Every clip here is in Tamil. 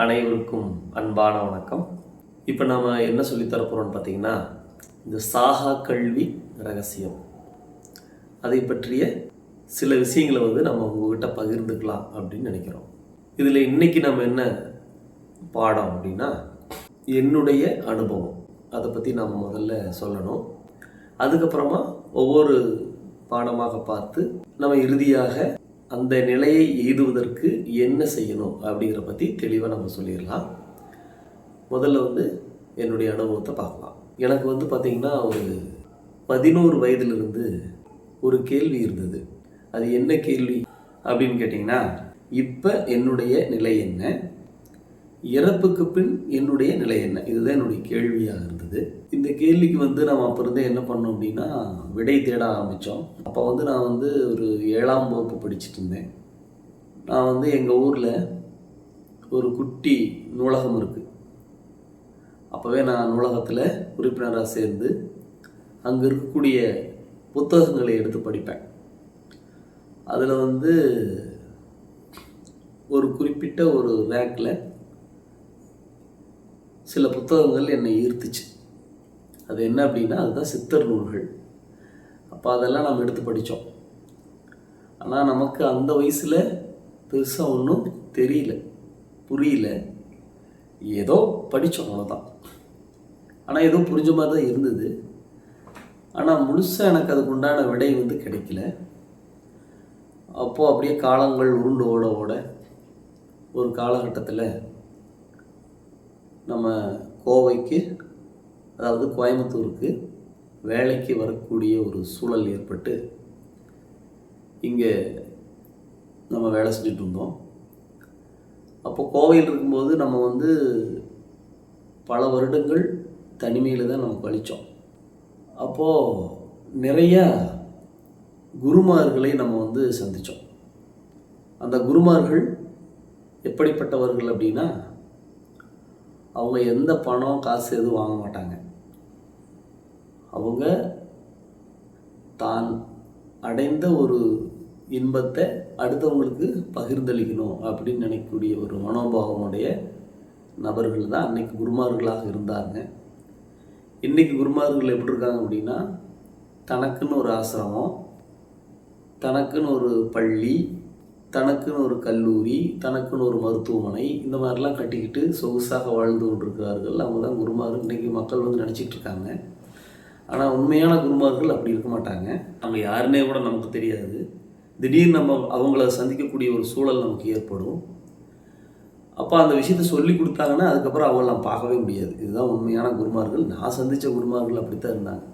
அனைவருக்கும் அன்பான வணக்கம். இப்போ நாம் என்ன சொல்லித்தர போகிறோம்னு பார்த்தீங்கன்னா இந்த சாகா கல்வி ரகசியம். அதை பற்றிய சில விஷயங்களை வந்து நம்ம உங்ககிட்ட பகிர்ந்துக்கலாம் அப்படின்னு நினைக்கிறோம். இதில் இன்றைக்கி நம்ம என்ன பாடம் அப்படின்னா என்னுடைய அனுபவம். அதை பற்றி நாம் முதல்ல சொல்லணும். அதுக்கப்புறமா ஒவ்வொரு பாடமாக பார்த்து நம்ம இறுதியாக அந்த நிலையை எய்துவதற்கு என்ன செய்யணும் அப்படிங்கிற பற்றி தெளிவாக நம்ம சொல்லிடலாம். முதல்ல வந்து என்னுடைய அனுபவத்தை பார்க்கலாம். எனக்கு வந்து பார்த்திங்கன்னா ஒரு பதினோரு வயதிலிருந்து ஒரு கேள்வி இருந்தது. அது என்ன கேள்வி அப்படின்னு கேட்டிங்கன்னா இப்போ என்னுடைய நிலை என்ன? இறப்புக்கு பின் என்னுடைய நிலை என்ன? இதுதான் என்னுடைய கேள்வியாக இருந்தது. இந்த கேள்விக்கு வந்து நம்ம அப்போ இருந்தே என்ன பண்ணோம் அப்படின்னா விடை தேட ஆரம்பித்தோம் அப்போ வந்து நான் வந்து ஒரு ஏழாம் வகுப்பு படிச்சுட்டு இருந்தேன். நான் வந்து எங்கள் ஊரில் ஒரு குட்டி நூலகம் இருக்குது அப்போவே நான் நூலகத்தில் உறுப்பினராக சேர்ந்து அங்கே இருக்கக்கூடிய புத்தகங்களை எடுத்து படிப்பேன். அதில் வந்து ஒரு குறிப்பிட்ட ஒரு ரேக்கில் சில புத்தகங்கள் என்னை ஈர்த்துச்சு. அது என்ன அப்படின்னா அதுதான் சித்தர் நூல்கள். அப்போ அதெல்லாம் நம்ம எடுத்து படித்தோம் ஆனால் நமக்கு அந்த வயசில் பெருசாக ஒன்றும் தெரியல புரியல. ஏதோ படித்தோம் அவ்வளோதான் ஆனால் ஏதோ புரிஞ்ச மாதிரி தான் இருந்தது. ஆனால் முழுசாக எனக்கு அதுக்கு உண்டான விடை வந்து கிடைக்கல. அப்போது அப்படியே காலங்கள் உருண்டு ஓட ஓட ஒரு காலகட்டத்தில் நம்ம கோவைக்கு அதாவது கோயம்புத்தூருக்கு வேலைக்கு வரக்கூடிய ஒரு சூழல் ஏற்பட்டு இங்கே நம்ம வேலை செஞ்சுட்டு இருந்தோம். அப்போ கோவையில் இருக்கும்போது நம்ம வந்து பல வருடங்கள் தனிமையில் தான் நம்ம கழித்தோம் அப்போது நிறையா குருமார்களை நம்ம வந்து சந்தித்தோம் அந்த குருமார்கள் எப்படிப்பட்டவர்கள் அப்படின்னா அவங்க எந்த பணம் காசு எதுவும் வாங்க மாட்டாங்க. அவங்க தான் அடைந்த ஒரு இன்பத்தை அடுத்தவங்களுக்கு பகிர்ந்தளிக்கணும் அப்படின்னு நினைக்கக்கூடிய ஒரு மனோபாவமுடைய நபர்கள் தான் அன்னைக்கு குருமார்களாக இருந்தாங்க இன்றைக்கி குருமார்கள் எப்படி இருக்காங்க அப்படின்னா தனக்குன்னு ஒரு ஆசிரமம் தனக்குன்னு ஒரு பள்ளி தனக்குன்னு ஒரு கல்லூரி தனக்குன்னு ஒரு மருத்துவமனை இந்த மாதிரிலாம் கட்டிக்கிட்டு சொகுசாக வாழ்ந்து கொண்டிருக்கிறார்கள். அவங்க தான் குருமார். இன்றைக்கி மக்கள் வந்து நினச்சிட்டு இருக்காங்க. ஆனால் உண்மையான குருமார்கள் அப்படி இருக்க மாட்டாங்க. அவங்க யாருன்னே கூட நமக்கு தெரியாது. திடீர்னு நம்ம அவங்கள சந்திக்கக்கூடிய ஒரு சூழல் நமக்கு ஏற்படும். அப்போ அந்த விஷயத்த சொல்லி கொடுத்தாங்கன்னா அதுக்கப்புறம் அவங்களாம் பார்க்கவே முடியாது. இதுதான் உண்மையான குருமார்கள். நான் சந்தித்த குருமார்கள் அப்படித்தான் இருந்தாங்க.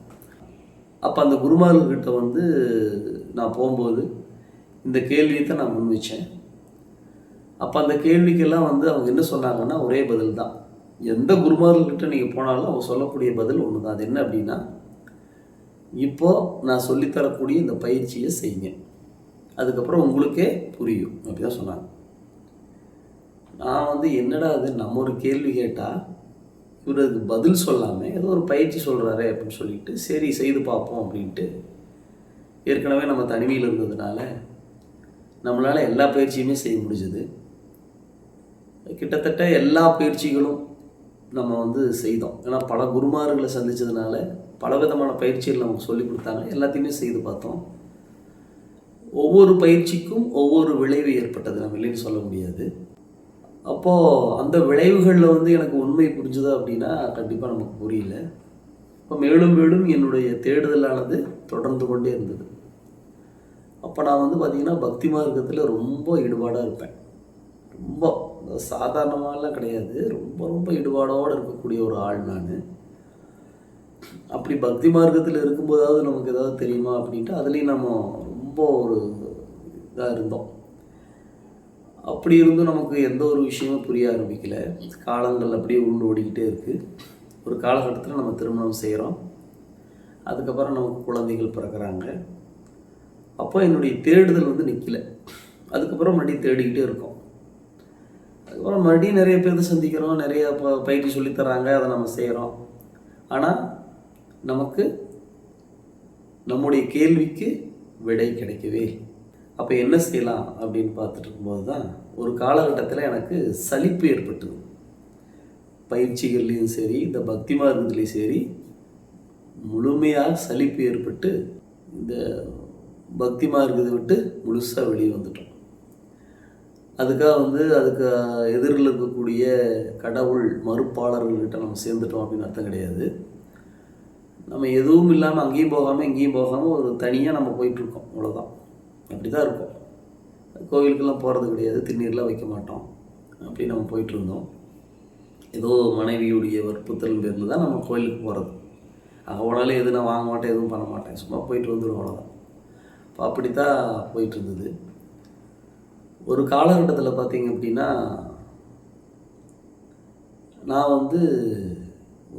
அப்போ அந்த குருமார்கள்கிட்ட வந்து நான் போகும்போது இந்த கேள்வியை தான் நான் முன் வச்சேன் அப்போ அந்த கேள்விக்கெல்லாம் வந்து அவங்க என்ன சொன்னாங்கன்னா ஒரே பதில் தான் எந்த குருமார்கள்கிட்ட நீங்கள் போனாலும் அவங்க சொல்லக்கூடிய பதில் ஒன்று தான் அது என்ன அப்படின்னா இப்போது நான் சொல்லித்தரக்கூடிய இந்த பயிற்சியை செய்யுங்க. அதுக்கப்புறம் உங்களுக்கே புரியும். அப்படி தான் சொன்னாங்க. நான் வந்து என்னடா அது நம்ம ஒரு கேள்வி கேட்டால் இவர் அதுக்கு பதில் சொல்லாமல் ஏதோ ஒரு பயிற்சி சொல்கிறாரே அப்படின்னு சொல்லிட்டு சரி செய்து பார்ப்போம் அப்படின்ட்டு ஏற்கனவே நம்ம தனிமையில் இருந்ததுனால நம்மளால் எல்லா பயிற்சியுமே செய்ய முடிஞ்சது. கிட்டத்தட்ட எல்லா பயிற்சிகளும் நம்ம வந்து செய்தோம். ஏன்னா பல குருமார்களை சந்தித்ததுனால பல விதமான பயிற்சிகள் நமக்கு சொல்லி கொடுத்தாங்க. எல்லாத்தையுமே செய்து பார்த்தோம். ஒவ்வொரு பயிற்சிக்கும் ஒவ்வொரு விளைவு ஏற்பட்டது. நம்ம இல்லைன்னு சொல்ல முடியாது. அப்போது அந்த விளைவுகளில் வந்து எனக்கு உண்மை புரிஞ்சுதா அப்படின்னா கண்டிப்பாக நமக்கு புரியல. இப்போ மேலும் மேலும் என்னுடைய தேடுதலானது தொடர்ந்து கொண்டே இருந்தது. அப்போ நான் வந்து பார்த்திங்கன்னா பக்தி மார்க்கத்தில் ரொம்ப ஈடுபாடாக இருப்பேன். ரொம்ப சாதாரணமாலாம் கிடையாது. ரொம்ப ரொம்ப ஈடுபாடோடு இருக்கக்கூடிய ஒரு ஆள் நான். அப்படி பக்தி மார்க்கத்தில் இருக்கும்போதாவது நமக்கு ஏதாவது தெரியுமா அப்படின்ட்டு அதுலேயும் நம்ம ரொம்ப ஒரு இதாக இருந்தோம். அப்படி இருந்தும் நமக்கு எந்த ஒரு விஷயமும் புரிய ஆரம்பிக்கலை. காலங்கள் அப்படியே உருண்டு ஓடிக்கிட்டே இருக்குது ஒரு காலகட்டத்தில் நம்ம திருமணம் செய்கிறோம் அதுக்கப்புறம் நமக்கு குழந்தைகள் பிறக்கிறாங்க. அப்போ என்னுடைய தேடுதல் வந்து நிற்கல அதுக்கப்புறம் மறுபடியும் தேடிக்கிட்டே இருக்கோம். அதுக்கப்புறம் மறுபடியும் நிறைய பேர் சந்திக்கிறோம். நிறைய ப பயிற்சி சொல்லித்தராங்க அதை நம்ம செய்கிறோம் ஆனால் நமக்கு நம்முடைய கேள்விக்கு விடை கிடைக்கவே அப்போ என்ன செய்யலாம் அப்படின்னு பார்த்துட்டு இருக்கும்போது தான் ஒரு காலகட்டத்தில் எனக்கு சலிப்பு ஏற்பட்டது. பயிற்சிகள்லேயும் சரி இந்த பக்தி மார்க்கத்துலேயும் சரி முழுமையாக சலிப்பு ஏற்பட்டு இந்த பக்தி மார்க்கத்தை விட்டு முழுசாக வெளியே வந்துட்டோம். அதுக்காக வந்து அதுக்கு எதிரில் இருக்கக்கூடிய கடவுள் மறுப்பாளர்கள்கிட்ட நம்ம சேர்ந்துட்டோம் அப்படின்னு அர்த்தம் கிடையாது. நம்ம எதுவும் இல்லாமல் அங்கேயும் போகாமல் இங்கேயும் போகாமல் ஒரு தனியாக நம்ம போயிட்டுருக்கோம் அவ்வளோதான் அப்படி தான் இருக்கும். கோவிலுக்கெல்லாம் போகிறது கிடையாது. திருநீர்லாம் வைக்க மாட்டோம். அப்படி நம்ம போயிட்டு இருந்தோம். ஏதோ மனைவியுடைய வற்புறுத்தல் பேரில் தான் நம்ம கோயிலுக்கு போகிறது அங்கே போனாலும் எதுவும் நான் வாங்க மாட்டேன் எதுவும் பண்ண மாட்டேன். சும்மா போயிட்டு வந்துடுவோம் அவ்வளோதான் அப்படி தான் போயிட்டு இருந்தது ஒரு காலகட்டத்தில் பார்த்தீங்க அப்படின்னா நான் வந்து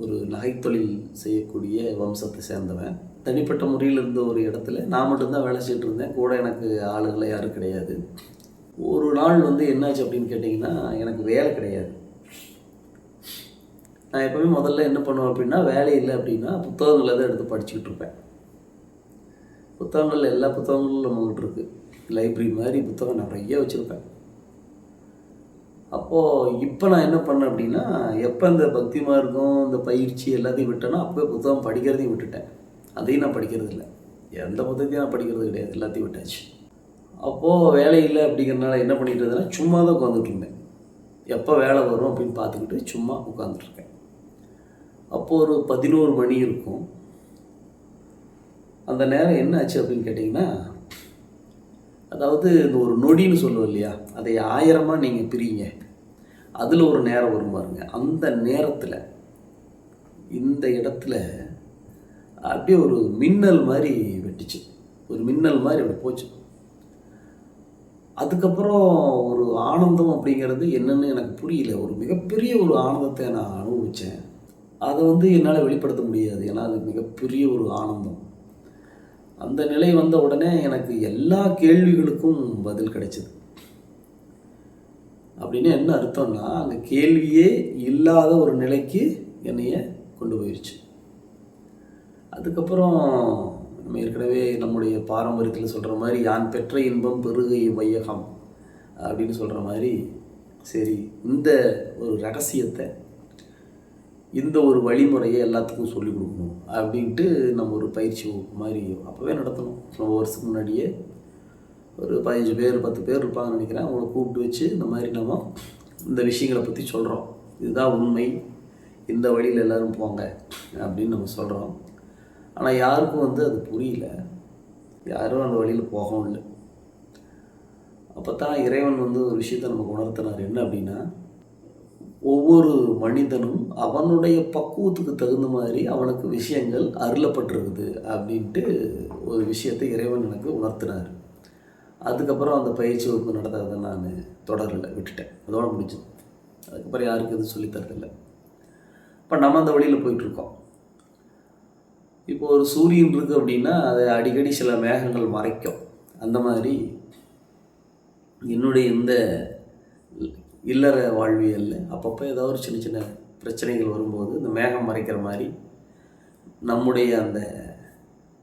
ஒரு நகைத்தொழில் செய்யக்கூடிய வம்சத்தை சேர்ந்தவன். தனிப்பட்ட முறையில் இருந்த ஒரு இடத்துல நான் மட்டும்தான் வேலை செய்துட்டு இருந்தேன் கூட எனக்கு ஆளுகளை யாரும் கிடையாது. ஒரு நாள் வந்து என்னாச்சு அப்படின்னு கேட்டிங்கன்னா எனக்கு வேலை கிடையாது. நான் எப்போவுமே முதல்ல என்ன பண்ணுவேன் அப்படின்னா வேலை இல்லை அப்படின்னா புத்தகங்களை தான் எடுத்து படிச்சுக்கிட்டு இருப்பேன். புத்தகங்கள் எல்லா புத்தகங்களும் நம்மகிட்ட இருக்குது லைப்ரரி மாதிரி புத்தகம் நிறைய வச்சுருப்பேன். அப்போது இப்போ நான் என்ன பண்ணேன் அப்படின்னா எப்போ இந்த பக்தி மார்க்கம் இந்த பயிற்சி எல்லாத்தையும் விட்டேன்னா அப்போவே புத்தகம் படிக்கிறதையும் விட்டுட்டேன். அதையும் நான் படிக்கிறது இல்லை. எந்த புத்தகத்தையும் நான் படிக்கிறது கிடையாது. எல்லாத்தையும் விட்டாச்சு. அப்போது வேலை இல்லை அப்படிங்கிறனால என்ன பண்ணிட்டு இருந்தேன்னா சும்மா தான் உட்காந்துட்டு இருந்தேன். எப்போ வேலை வரும் அப்படின்னு பார்த்துக்கிட்டு சும்மா உட்காந்துட்ருக்கேன் அப்போது ஒரு பதினோரு மணி இருக்கும். அந்த நேரம் என்ன ஆச்சு அப்படின்னு கேட்டிங்கன்னா அதாவது இந்த ஒரு நொடின்னு சொல்லுவோம் இல்லையா அதை ஆயிரமாக நீங்கள் பிரிங்க. அதில் ஒரு நேரம் வரும் பாருங்க. அந்த நேரத்தில் இந்த இடத்துல அப்படியே ஒரு மின்னல் மாதிரி வெட்டிச்சு. ஒரு மின்னல் மாதிரி அப்படி போச்சு. அதுக்கப்புறம் ஒரு ஆனந்தம் அப்படிங்கிறது என்னன்னு எனக்கு புரியல. ஒரு மிகப்பெரிய ஒரு ஆனந்தத்தை நான் அனுபவித்தேன் அதை வந்து என்னால் வெளிப்படுத்த முடியாது. ஏன்னா அது மிகப்பெரிய ஒரு ஆனந்தம். அந்த நிலை வந்த உடனே எனக்கு எல்லா கேள்விகளுக்கும் பதில் கிடைச்சிது. அப்படின்னு என்ன அர்த்தம்னா அங்கே கேள்வியே இல்லாத ஒரு நிலைக்கு என்னைய கொண்டு போயிடுச்சு அதுக்கப்புறம் நம்ம ஏற்கனவே நம்முடைய பாரம்பரியத்தில் சொல்கிற மாதிரி யான் பெற்ற இன்பம் பெருகை வையகம் அப்படின்னு சொல்கிற மாதிரி சரி இந்த ஒரு ரகசியத்தை இந்த ஒரு வழிமுறையை எல்லாத்துக்கும் சொல்லிக் கொடுக்கணும் அப்படின்ட்டு நம்ம ஒரு பயிற்சி வகுப்பு மாதிரி அப்போவே நடத்தணும். ரொம்ப வருஷத்துக்கு முன்னாடியே ஒரு பதினஞ்சு பேர் பத்து பேர் இருப்பாங்கன்னு நினைக்கிறேன். அவங்கள கூப்பிட்டு வச்சு இந்த மாதிரி நம்ம இந்த விஷயங்களை பற்றி சொல்கிறோம் இதுதான் உண்மை. இந்த வழியில் எல்லோரும் போங்க அப்படின்னு நம்ம சொல்கிறோம் ஆனால் யாருக்கும் வந்து அது புரியல. யாரும் அந்த வழியில் போகவும் இல்லை. அப்போ தான் இறைவன் வந்து ஒரு விஷயத்தை நமக்கு உணர்த்தினார். என்ன அப்படின்னா ஒவ்வொரு மனிதனும் அவனுடைய பக்குவத்துக்கு தகுந்த மாதிரி அவனுக்கு விஷயங்கள் அருளப்பட்டிருக்குது அப்படின்ட்டு ஒரு விஷயத்தை இறைவன் எனக்கு உணர்த்தினார். அதுக்கப்புறம் அந்த பயிற்சி வகுப்பு நடத்துறதை நான் தொடரலை விட்டுட்டேன். அதோட முடிஞ்சது. அதுக்கப்புறம் யாருக்கு எதுவும் சொல்லித்தரதில்லை இப்போ நம்ம அந்த வழியில் போயிட்டுருக்கோம். இப்போ ஒரு சூரியன் இருக்குது அப்படின்னா அதை அடிக்கடி சில மேகங்கள் மறைக்கும். அந்த மாதிரி என்னுடைய இந்த இல்லற வாழ்வியலில் அப்பப்போ ஏதாவது ஒரு சின்ன சின்ன பிரச்சனைகள் வரும்போது இந்த மேகம் மறைக்கிற மாதிரி நம்முடைய அந்த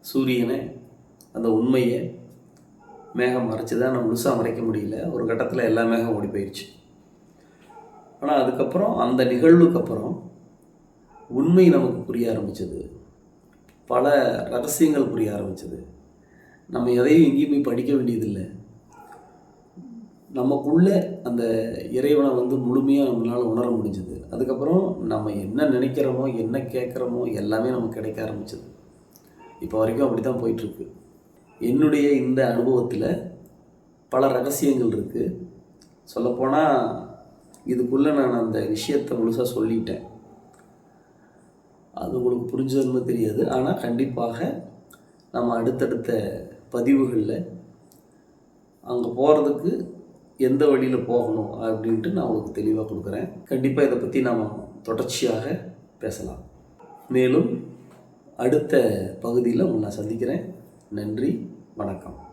சூரியனை அந்த உண்மையை மேகம் மறைச்சி தான் நம்ம முழுசாக மறைக்க முடியல. ஒரு கட்டத்தில் எல்லா மேகம் ஓடி போயிடுச்சு ஆனால் அதுக்கப்புறம் அந்த நிகழ்வுக்கு அப்புறம் உண்மை நமக்கு புரிய ஆரம்பிச்சது. பல ரகசியங்கள் புரிய ஆரம்பிச்சது. நம்ம எதையும் எங்கேயும் போய் படிக்க வேண்டியதில்லை. நமக்குள்ளே அந்த இறைவனை வந்து முழுமையாக நம்மளால் உணர முடிஞ்சது. அதுக்கப்புறம் நம்ம என்ன நினைக்கிறோமோ என்ன கேட்குறோமோ எல்லாமே நமக்கு கிடைக்க ஆரம்பிச்சது. இப்போ வரைக்கும் அப்படி தான் போயிட்டுருக்கு. என்னுடைய இந்த அனுபவத்தில் பல ரகசியங்கள் இருக்குது சொல்லப்போனால் இதுக்குள்ளே நான் அந்த விஷயத்தை முழுசாக சொல்லிட்டேன். அது உங்களுக்கு புரிஞ்சதுன்னு தெரியாது. ஆனால் கண்டிப்பாக நம்ம அடுத்தடுத்த பதிவுகளில் அங்கே போகிறதுக்கு எந்த வழியில் போகணும் அப்படின்ட்டு நான் உங்களுக்கு தெளிவாக கொடுக்குறேன். கண்டிப்பாக இதை பற்றி நாம் தொடர்ச்சியாக பேசலாம். மேலும் அடுத்த பகுதியில் உங்களை நான் சந்திக்கிறேன். நன்றி வணக்கம்.